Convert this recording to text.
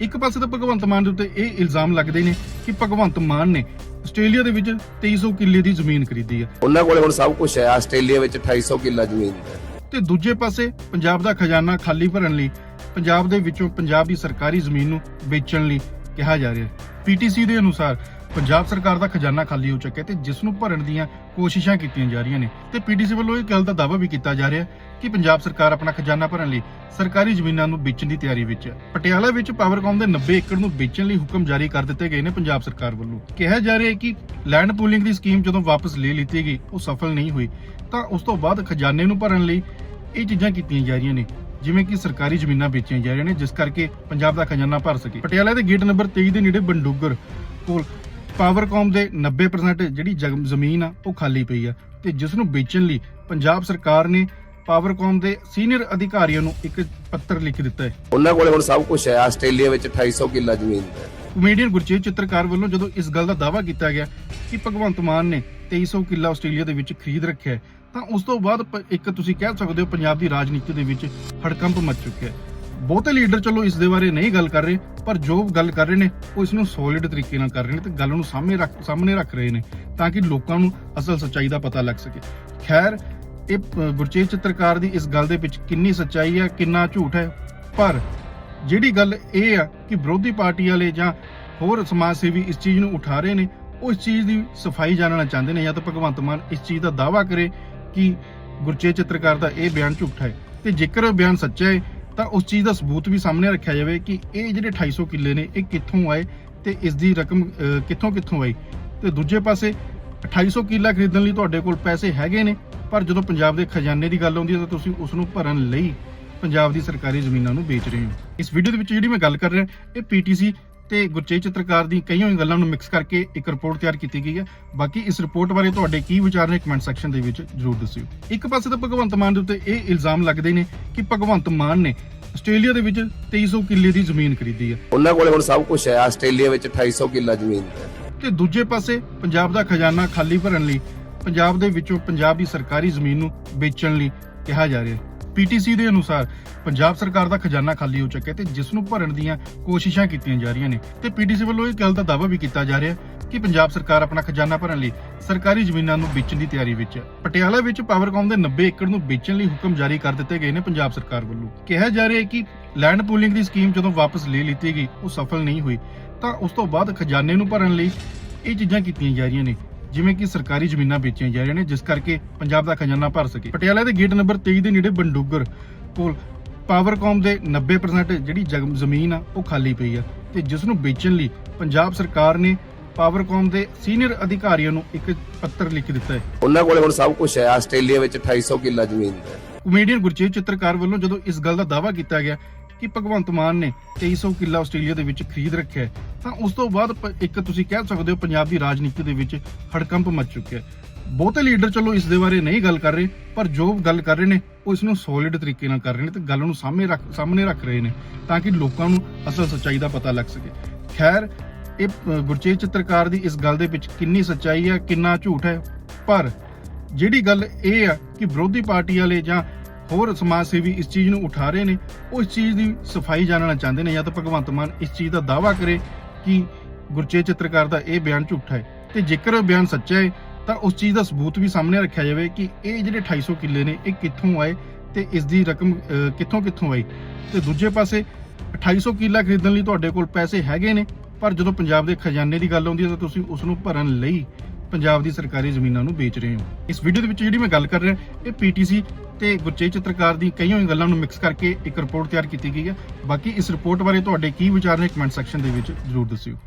ਇੱਕ ਪਾਸੇ ਤਾਂ ਭਗਵੰਤ ਮਾਨ ਦੇ ਉੱਤੇ ਇਹ ਇਲਜ਼ਾਮ ਲੱਗਦੇ ਨੇ ਕਿ ਭਗਵੰਤ ਮਾਨ ਨੇ ਆਸਟ੍ਰੇਲੀਆ ਦੇ ਵਿੱਚ 2300 ਕਿੱਲੇ ਦੀ ਜ਼ਮੀਨ ਖਰੀਦੀ ਹੈ। ਉਹਨਾਂ ਕੋਲੇ ਹੁਣ ਸਭ ਕੁਝ ਹੈ। ਆਸਟ੍ਰੇਲੀਆ ਵਿੱਚ 250 ਕਿੱਲਾ ਜ਼ਮੀਨ ਹੈ। ਤੇ ਦੂਜੇ ਪਾਸੇ ਪੰਜਾਬ ਦਾ ਖਜ਼ਾਨਾ ਖਾਲੀ ਭਰਨ ਲਈ ਪੰਜਾਬ ਦੇ ਵਿੱਚੋਂ ਪੰਜਾਬ ਦੀ ਸਰਕਾਰੀ ਜ਼ਮੀਨ ਨੂੰ ਵੇਚਣ ਲਈ ਕਿਹਾ ਜਾ ਰਿਹਾ ਹੈ। ਪੀਟੀਸੀ ਦੇ ਅਨੁਸਾਰ ਪੰਜਾਬ ਸਰਕਾਰ ਦਾ ਖਜ਼ਾਨਾ ਖਾਲੀ ਹੋ ਚੁੱਕਿਆ ਤੇ ਜਿਸ ਨੂੰ ਭਰਨ ਦੀਆਂ ਕੋਸ਼ਿਸ਼ਾਂ ਕੀਤੀਆਂ ਜਾ ਰਹੀਆਂ ਨੇ ਤੇ ਪੀਟੀਸੀ ਵੱਲੋਂ ਇਹ ਗੱਲ ਦਾ ਦਾਅਵਾ ਵੀ ਕੀਤਾ ਜਾ ਰਿਹਾ ਕਿ ਪੰਜਾਬ ਸਰਕਾਰ ਆਪਣਾ ਖਜ਼ਾਨਾ ਭਰਨ ਲਈ ਸਰਕਾਰੀ ਜ਼ਮੀਨਾਂ ਨੂੰ ਵੇਚਣ ਦੀ ਤਿਆਰੀ ਵਿੱਚ ਹੈ। ਪਟਿਆਲਾ ਵਿੱਚ ਪਾਵਰਕਾਮ ਦੇ 90 ਏਕੜ ਨੂੰ ਵੇਚਣ ਲਈ ਹੁਕਮ ਜਾਰੀ ਕਰ ਦਿੱਤੇ ਗਏ ਨੇ ਪੰਜਾਬ ਸਰਕਾਰ ਵੱਲੋਂ। ਕਿਹਾ ਜਾ ਰਿਹਾ ਹੈ ਕਿ ਲੈਂਡ ਪੂਲਿੰਗ ਦੀ ਸਕੀਮ ਜਦੋਂ ਵਾਪਸ ਲੈ ਲਿੱਤੀ ਗਈ, ਉਹ ਸਫਲ ਨਹੀਂ ਹੋਈ, ਤਾਂ ਉਸ ਤੋਂ ਬਾਅਦ ਖਜ਼ਾਨੇ ਨੂੰ ਭਰਨ ਲਈ ਇਹ ਚੀਜ਼ਾਂ ਕੀਤੀਆਂ ਜਾ ਰਹੀਆਂ ਨੇ, ਜਿਵੇਂ ਕਿ ਸਰਕਾਰੀ ਜ਼ਮੀਨਾਂ ਵੇਚੀਆਂ ਜਾ ਰਹੀਆਂ ਨੇ, ਜਿਸ ਕਰਕੇ ਪੰਜਾਬ ਦਾ ਖਜ਼ਾਨਾ ਭਰ ਸਕੇ। ਪਟਿਆਲਾ ਦੇ ਗੇਟ ਨੰਬਰ 23 ਦੇ ਨੇੜੇ ਬੰਡੂਗਰ ਕੋਲ ਪਾਵਰਕਾਮ ਦੇ 90% ਜਿਹੜੀ ਜ਼ਮੀਨ ਆ ਉਹ ਖਾਲੀ ਪਈ ਆ ਤੇ ਜਿਸ ਨੂੰ ਵੇਚਣ ਲਈ ਪੰਜਾਬ ਸਰਕਾਰ ਨੇ ਪਾਵਰਕਾਮ ਦੇ ਸੀਨੀਅਰ ਅਧਿਕਾਰੀਆਂ ਨੂੰ ਇੱਕ ਪੱਤਰ ਲਿਖ ਦਿੱਤਾ ਹੈ। ਉਹਨਾਂ ਕੋਲੇ ਹੁਣ ਸਭ ਕੁਝ ਹੈ ਆਸਟ੍ਰੇਲੀਆ ਵਿੱਚ 250 ਕਿੱਲਾ ਜ਼ਮੀਨ ਹੈ। ਕਮੇਡੀਅਨ ਗੁਰਚੇਤ ਚਿੱਤਰਕਾਰ ਵੱਲੋਂ ਜਦੋਂ ਇਸ ਗੱਲ ਦਾ ਦਾਅਵਾ ਕੀਤਾ ਗਿਆ ਕਿ ਭਗਵੰਤ ਮਾਨ ਨੇ 2300 ਕਿੱਲਾ ਆਸਟ੍ਰੇਲੀਆ ਦੇ ਵਿੱਚ ਖਰੀਦ ਰੱਖਿਆ ਹੈ ਤਾਂ ਉਸ ਤੋਂ ਬਾਅਦ ਇੱਕ ਤੁਸੀਂ ਕਹਿ ਸਕਦੇ ਹੋ ਪੰਜਾਬ ਦੀ ਰਾਜਨੀਤੀ ਦੇ ਵਿੱਚ ਹੜਕੰਪ ਮਚ ਚੁੱਕਿਆ ਹੈ। ਬਹੁਤੇ ਲੀਡਰ ਚਲੋ ਇਸ ਦੇ ਬਾਰੇ ਨਹੀਂ ਗੱਲ ਕਰ ਰਹੇ, ਪਰ ਜੋ ਗੱਲ ਕਰ ਰਹੇ ਨੇ, ਉਹ ਇਸ ਨੂੰ ਸੋਲਿਡ ਤਰੀਕੇ ਨਾਲ ਕਰ ਰਹੇ ਨੇ ਤੇ ਗੱਲ ਨੂੰ ਸਾਹਮਣੇ ਰੱਖ ਸਾਹਮਣੇ ਰੱਖ ਰਹੇ ਨੇ ਤਾਂ ਕਿ ਲੋਕਾਂ ਨੂੰ ਅਸਲ ਸੱਚਾਈ ਦਾ ਪਤਾ ਲੱਗ ਸਕੇ। ਖੈਰ, ਇਹ ਗੁਰਚੇਤ ਚਿੱਤਰਕਾਰ ਦੀ ਇਸ ਗੱਲ ਦੇ ਵਿੱਚ ਕਿੰਨੀ ਸੱਚਾਈ ਹੈ ਕਿੰਨਾ ਝੂਠ ਹੈ, ਪਰ ਜਿਹੜੀ ਗੱਲ ਇਹ ਆ ਕਿ ਵਿਰੋਧੀ ਪਾਰਟੀ ਵਾਲੇ ਜਾਂ ਹੋਰ ਸਮਾਜ ਸੇਵੀ ਇਸ ਚੀਜ਼ ਨੂੰ ਉਠਾ ਰਹੇ ਨੇ, ਉਹ ਇਸ ਚੀਜ਼ ਦੀ ਸਫ਼ਾਈ ਜਾਣਨਾ ਚਾਹੁੰਦੇ ਨੇ ਜਾਂ ਤਾਂ ਭਗਵੰਤ ਮਾਨ ਇਸ ਚੀਜ਼ ਦਾ ਦਾਅਵਾ ਕਰੇ ਕਿ ਗੁਰਚੇਤ ਚਿੱਤਰਕਾਰ ਦਾ ਇਹ ਬਿਆਨ ਝੂਠਾ ਹੈ। ਤੇ ਜੇਕਰ ਇਹ ਬਿਆਨ ਸੱਚਾ ਹੈ ਤਾਂ ਉਸ ਚੀਜ਼ ਦਾ ਸਬੂਤ ਵੀ ਸਾਹਮਣੇ ਰੱਖਿਆ ਜਾਵੇ ਕਿ ਇਹ ਜਿਹੜੇ 250 ਕਿੱਲੇ ਨੇ, ਇਹ ਕਿੱਥੋਂ ਆਏ ਤੇ ਇਸ ਦੀ ਰਕਮ ਕਿੱਥੋਂ ਕਿੱਥੋਂ ਆਈ? ਤੇ ਦੂਜੇ ਪਾਸੇ 250 ਕਿੱਲਾ ਖਰੀਦਣ ਲਈ ਤੁਹਾਡੇ ਕੋਲ ਪੈਸੇ ਹੈਗੇ ਨੇ, ਪਰ ਜਦੋਂ ਪੰਜਾਬ ਦੇ ਖਜ਼ਾਨੇ ਦੀ ਗੱਲ ਆਉਂਦੀ ਹੈ ਤਾਂ ਤੁਸੀਂ ਉਸ ਨੂੰ ਭਰਨ ਲਈ ਪੰਜਾਬ ਦੀ ਸਰਕਾਰੀ ਜ਼ਮੀਨਾਂ ਨੂੰ ਵੇਚ ਰਹੇ ਹੋ। ਇਸ ਵੀਡੀਓ ਦੇ ਵਿੱਚ ਜਿਹੜੀ ਮੈਂ ਗੱਲ ਕਰ ਰਿਹਾ, ਇਹ ਪੀਟੀਸੀ ਤੇ ਗੁਰਚੇਤ ਚਿੱਤਰਕਾਰ ਦੀ ਕਈਆਂ ਹੀ ਗੱਲਾਂ ਨੂੰ ਮਿਕਸ ਕਰਕੇ ਇੱਕ ਰਿਪੋਰਟ ਤਿਆਰ ਕੀਤੀ ਗਈ ਹੈ। ਬਾਕੀ ਇਸ ਰਿਪੋਰਟ ਬਾਰੇ ਤੁਹਾਡੇ ਕੀ ਵਿਚਾਰ ਨੇ ਕਮੈਂਟ ਸੈਕਸ਼ਨ ਦੇ ਵਿੱਚ ਜਰੂਰ ਦੱਸਿਓ। ਇੱਕ ਪਾਸੇ ਤਾਂ ਭਗਵੰਤ ਮਾਨ ਦੇ ਉੱਤੇ ਇਹ ਇਲਜ਼ਾਮ ਲੱਗਦੇ ਨੇ ਕਿ ਭਗਵੰਤ ਮਾਨ ਨੇ ਆਸਟ੍ਰੇਲੀਆ ਦੇ ਵਿੱਚ 2300 ਕਿੱਲੇ ਦੀ ਜ਼ਮੀਨ ਖਰੀਦੀ ਹੈ। ਉਹਨਾਂ ਕੋਲੇ ਹੁਣ ਸਭ ਕੁਝ ਹੈ। ਆਸਟ੍ਰੇਲੀਆ ਵਿੱਚ 250 ਕਿੱਲਾ ਜ਼ਮੀਨ ਹੈ। ਤੇ ਦੂਜੇ ਪਾਸੇ ਪੰਜਾਬ ਦਾ ਖਜ਼ਾਨਾ ਖਾਲੀ ਭਰਨ ਲਈ ਪੰਜਾਬ ਦੇ ਵਿੱਚੋਂ ਪੰਜਾਬ ਦੀ ਸਰਕਾਰੀ ਜ਼ਮੀਨ ਨੂੰ ਵੇਚਣ ਲਈ ਕਿਹਾ ਜਾ ਰਿਹਾ ਹੈ। ਪੀਟੀਸੀ ਦੇ ਅਨੁਸਾਰ ਪੰਜਾਬ ਸਰਕਾਰ ਦਾ ਖਜ਼ਾਨਾ ਖਾਲੀ ਹੋ ਚੁੱਕਿਆ ਤੇ ਜਿਸ ਨੂੰ ਭਰਨ ਦੀਆਂ ਕੋਸ਼ਿਸ਼ਾਂ ਕੀਤੀਆਂ ਜਾ ਰਹੀਆਂ ਨੇ। ਤੇ ਪੀਟੀਸੀ ਵੱਲੋਂ ਇਹ ਗੱਲ ਦਾ ਦਾਅਵਾ ਵੀ ਕੀਤਾ ਜਾ ਰਿਹਾ ਕਿ ਪੰਜਾਬ ਸਰਕਾਰ ਆਪਣਾ ਖਜ਼ਾਨਾ ਭਰਨ ਲਈ ਸਰਕਾਰੀ ਜ਼ਮੀਨਾਂ ਨੂੰ ਵੇਚਣ ਦੀ ਤਿਆਰੀ ਵਿੱਚ ਹੈ। ਪਟਿਆਲਾ ਵਿੱਚ ਪਾਵਰਕਾਮ ਦੇ 90 ਏਕੜ ਨੂੰ ਵੇਚਣ ਲਈ ਹੁਕਮ ਜਾਰੀ ਕਰ ਦਿੱਤੇ ਗਏ ਨੇ ਪੰਜਾਬ ਸਰਕਾਰ ਵੱਲੋਂ। ਕਿਹਾ ਜਾ ਰਿਹਾ ਹੈ ਕਿ ਲੈਂਡ ਪੂਲਿੰਗ ਦੀ ਸਕੀਮ ਜਦੋਂ ਵਾਪਸ ਲੈ ਲਿੱਤੀ ਗਈ, ਉਹ ਸਫਲ ਨਹੀਂ ਹੋਈ, ਤਾਂ ਉਸ ਤੋਂ ਬਾਅਦ ਖਜ਼ਾਨੇ ਨੂੰ ਭਰਨ ਲਈ ਇਹ ਚੀਜ਼ਾਂ ਕੀਤੀਆਂ ਜਾ ਰਹੀਆਂ ਨੇ। ਜਿਵੇਂ ਕਿ ਸਰਕਾਰੀ ਜ਼ਮੀਨਾਂ ਵੇਚੀਆਂ ਜਾ ਰਹੀਆਂ ਨੇ ਜਿਸ ਕਰਕੇ ਪੰਜਾਬ ਦਾ ਖਜ਼ਾਨਾ ਭਰ ਸਕੇ। ਪਟਿਆਲਾ ਦੇ ਗੇਟ ਨੰਬਰ 23 ਦੇ ਨੇੜੇ ਬੰਡੂਗਰ ਕੋਲ ਪਾਵਰਕਾਮ ਦੇ 90% ਜਿਹੜੀ ਜ਼ਮੀਨ ਆ ਉਹ ਖਾਲੀ ਪਈ ਆ। ਤੇ ਜਿਸ ਨੂੰ ਵੇਚਣ ਲਈ ਪੰਜਾਬ ਸਰਕਾਰ ਨੇ ਪਾਵਰਕਾਮ ਦੇ ਸੀਨੀਅਰ ਅਧਿਕਾਰੀਆਂ ਨੂੰ ਇੱਕ ਪੱਤਰ ਲਿਖ ਦਿੱਤਾ ਹੈ। ਉਹਨਾਂ ਕੋਲੇ ਹੁਣ ਸਭ ਕੁਝ ਹੈ। ਆਸਟ੍ਰੇਲੀਆ ਵਿੱਚ 250 ਕਿੱਲਾ ਜ਼ਮੀਨ ਹੈ। ਕਮੇਡੀਅਨ ਗੁਰਚੇਤ ਚਿੱਤਰਕਾਰ ਵੱਲੋਂ ਜਦੋਂ ਇਸ ਗੱਲ ਦਾ ਦਾਅਵਾ ਕੀਤਾ ਗਿਆ ਕਿ ਭਗਵੰਤ ਮਾਨ ਨੇ 2300 ਕਿੱਲਾ ਆਸਟ੍ਰੇਲੀਆ ਦੇ ਵਿੱਚ ਖਰੀਦ ਰੱਖਿਆ ਹੈ ਤਾਂ ਉਸ ਤੋਂ ਬਾਅਦ ਇੱਕ ਤੁਸੀਂ ਕਹਿ ਸਕਦੇ ਹੋ ਪੰਜਾਬ ਦੀ ਰਾਜਨੀਤੀ ਦੇ ਵਿੱਚ ਹੜਕੰਪ ਮਚ ਚੁੱਕਿਆ ਹੈ। ਬਹੁਤੇ ਲੀਡਰ ਚਲੋ ਇਸ ਦੇ ਬਾਰੇ ਨਹੀਂ ਗੱਲ ਕਰ ਰਹੇ ਪਰ ਜੋ ਗੱਲ ਕਰ ਰਹੇ ਨੇ ਉਹ ਇਸ ਨੂੰ ਸੋਲਿਡ ਤਰੀਕੇ ਨਾਲ ਕਰ ਰਹੇ ਨੇ ਤੇ ਗੱਲ ਨੂੰ ਸਾਹਮਣੇ ਰੱਖ ਸਾਹਮਣੇ ਰੱਖ ਰਹੇ ਨੇ ਤਾਂ ਕਿ ਲੋਕਾਂ ਨੂੰ ਅਸਲ ਸੱਚਾਈ ਦਾ ਪਤਾ ਲੱਗ ਸਕੇ। ਖੈਰ ਇਹ ਅ, ਗੁਰਚੇਤ ਚਿੱਤਰਕਾਰ ਦੀ ਇਸ ਗੱਲ ਦੇ ਵਿੱਚ ਕਿੰਨੀ ਸੱਚਾਈ ਹੈ ਕਿੰਨਾ ਝੂਠ ਹੈ ਪਰ ਜਿਹੜੀ ਗੱਲ ਇਹ ਆ ਕਿ ਵਿਰੋਧੀ ਪਾਰਟੀ ਵਾਲੇ ਜਾਂ ਹੋਰ ਸਮਾਜ ਸੇਵੀ ਇਸ ਚੀਜ਼ ਨੂੰ ਉਠਾ ਰਹੇ ਨੇ, ਉਹ ਇਸ ਚੀਜ਼ ਦੀ ਸਫ਼ਾਈ ਜਾਣਨਾ ਚਾਹੁੰਦੇ ਨੇ ਜਾਂ ਤਾਂ ਭਗਵੰਤ ਮਾਨ ਇਸ ਚੀਜ਼ ਦਾ ਦਾਅਵਾ ਕਰੇ ਕਿ ਗੁਰਚੇਤ ਚਿੱਤਰਕਾਰ ਦਾ ਇਹ ਬਿਆਨ ਝੂਠਾ ਹੈ। ਤੇ ਜੇਕਰ ਇਹ ਬਿਆਨ ਸੱਚਾ ਹੈ, ਤਾਂ ਉਸ ਚੀਜ਼ ਦਾ ਸਬੂਤ ਵੀ ਸਾਹਮਣੇ ਰੱਖਿਆ ਜਾਵੇ ਕਿ ਇਹ ਜਿਹੜੇ 250 ਕਿੱਲੇ ਨੇ, ਇਹ ਕਿੱਥੋਂ ਆਏ ਤੇ ਇਸ ਦੀ ਰਕਮ ਕਿੱਥੋਂ ਕਿੱਥੋਂ ਆਈ। ਤੇ ਦੂਜੇ ਪਾਸੇ 250 ਕਿੱਲਾ ਖਰੀਦਣ ਲਈ ਤੁਹਾਡੇ ਕੋਲ ਪੈਸੇ ਹੈਗੇ ਨੇ, ਪਰ ਜਦੋਂ ਪੰਜਾਬ ਦੇ ਖਜ਼ਾਨੇ ਦੀ ਗੱਲ ਆਉਂਦੀ ਹੈ ਤਾਂ ਤੁਸੀਂ ਉਸ ਨੂੰ ਭਰਨ ਲਈ ਪੰਜਾਬ ਦੀ ਸਰਕਾਰੀ ਜ਼ਮੀਨਾਂ ਨੂੰ ਵੇਚ ਰਹੇ ਹੋ। ਇਸ ਵੀਡੀਓ ਦੇ ਵਿੱਚ ਜਿਹੜੀ ਮੈਂ ਗੱਲ ਕਰ ਰਿਹਾ, ਇਹ ਪੀਟੀਸੀ ਤੇ ਗੁਰਚੇਤ ਚਿੱਤਰਕਾਰ ਦੀ ਕਈਆਂ ਹੀ ਗੱਲਾਂ ਨੂੰ ਮਿਕਸ ਕਰਕੇ ਇੱਕ ਰਿਪੋਰਟ ਤਿਆਰ ਕੀਤੀ ਗਈ ਹੈ। ਬਾਕੀ ਇਸ ਰਿਪੋਰਟ ਬਾਰੇ ਤੁਹਾਡੇ ਕੀ ਵਿਚਾਰ ਨੇ ਕਮੈਂਟ ਸੈਕਸ਼ਨ ਦੇ ਵਿੱਚ ਜਰੂਰ ਦੱਸਿਓ।